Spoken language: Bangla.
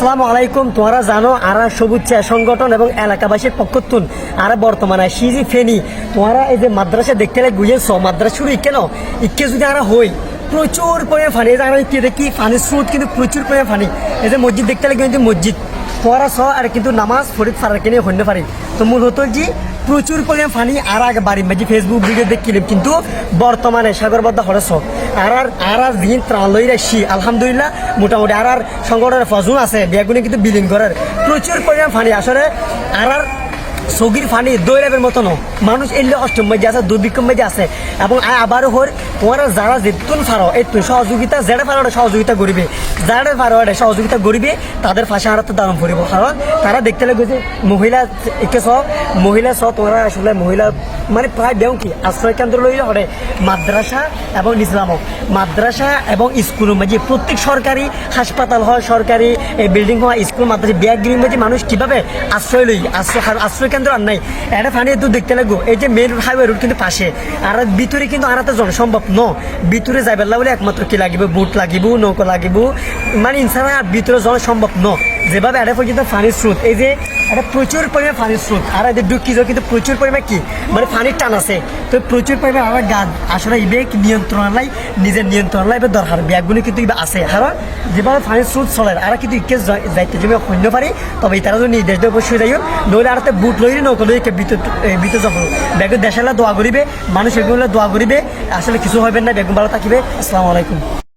আসসালামু আলাইকুম। তোমরা জানো, আরা সবুজ চা সংগঠন এবং এলাকাবাসীর পক্ষতুন আর বর্তমানে সিজি ফেনি। তোমরা এই যে মাদ্রাসা দেখতে লাগে গুইয়েছ মাদ্রাসা শুরু কেন? ইকে যদি আরা হই, প্রচুর পরিমাণে ফানি। এই যে দেখি ফানির স্রোত কিন্তু প্রচুর পরিমাণে ফানি। এই যে মসজিদ দেখতে লাগে, কিন্তু মসজিদ। তোমরা স, আর কিন্তু নামাজ, ফরিদ ফারার কিনে হইতে পারি। তো মূল হতো যে, প্রচুর পরিমাণ ফানি। আর আগে বাড়ি ফেসবুক ভিডিও দেখিলাম কিন্তু বর্তমানে সাগরবদ্ধ হরস আর আর আর আর দিন ত্রাণ লই রাখছি আলহামদুলিল্লাহ, মোটামুটি আর আর সংগঠনের ফজুন আছে, বেগুনি কিন্তু বিলিং করার প্রচুর পরিমাণ ফানি আসলে আর আর সগির ফানি দৈরাবের মতো ন মানুষ এলে অষ্টম মেজে আছে দুর্ভিক্ষম মেজে আছে। এবং আবারও হর, তোমারা যারা যেতুন ফারো এই সহযোগিতা যেটা ফারো সহযোগিতা করিবে। যারা ফারো সহযোগিতা করিবে, তাদের ফাঁসে হারাতে দাম পড়িব। কারণ তারা দেখতে লাগবে যে মহিলা একে সব মহিলা সব তোমরা আসলে মহিলা মানে প্রায় দেও কি? আশ্রয় কেন্দ্র লইলে হরে মাদ্রাসা এবং ইসলামও। মাদ্রাসা এবং স্কুল মাঝে প্রত্যেক সরকারি হাসপাতাল হয়, সরকারি বিল্ডিং হয়, স্কুল, মাদ্রাসা ব্যাগগিরি মাঝে মানুষ কীভাবে আশ্রয় লই? আশ্রয় আশ্রয় কেন্দ্র আর নাই। এটা ফানি তো দেখতে লাগবো। এই যে মেন হাইওয়ে রোড কিন্তু পাশে। আর ভিতরে কিন্তু আর তো জনসম্ভব, ন? ভিতরে যাইবার লাগলে একমাত্র কি লাগিব? বুট লাগিব, নৌকা লাগিব। মানে ইনসানা ভিতরে জন সম্ভব, ন? যেভাবে এটা পর্যন্ত ফানির স্রোত এই যে এটা প্রচুর পরিমাণে পানির স্রোত। আর এদের যাও কিন্তু প্রচুর পরিমাণে কি? মানে পানির টান আছে। তো প্রচুর পরিমাণে আমার গাছ আসলে ইবে নিয়ন্ত্রণ লাই নিজের নিয়ন্ত্রণ লাই এবার দরকার। ব্যাগগুলি কিন্তু আছে। কারণ যেভাবে পানির স্রোত চলে, আর কিন্তু ইকে যাই- যাইতে জমি অন্য পারি, তবে তারা যদি নির্দেশ দিয়ে অবশ্যই যাই নইলে আর বুট লই নৌকা লই ভিতর যাব। ব্যাগের দেশালা দোয়া করিবে, মানুষ এগুলো দোয়া করিবে। আসলে কিছু হবে না বেগুন ভালো থাকিবে। আসসালামু আলাইকুম।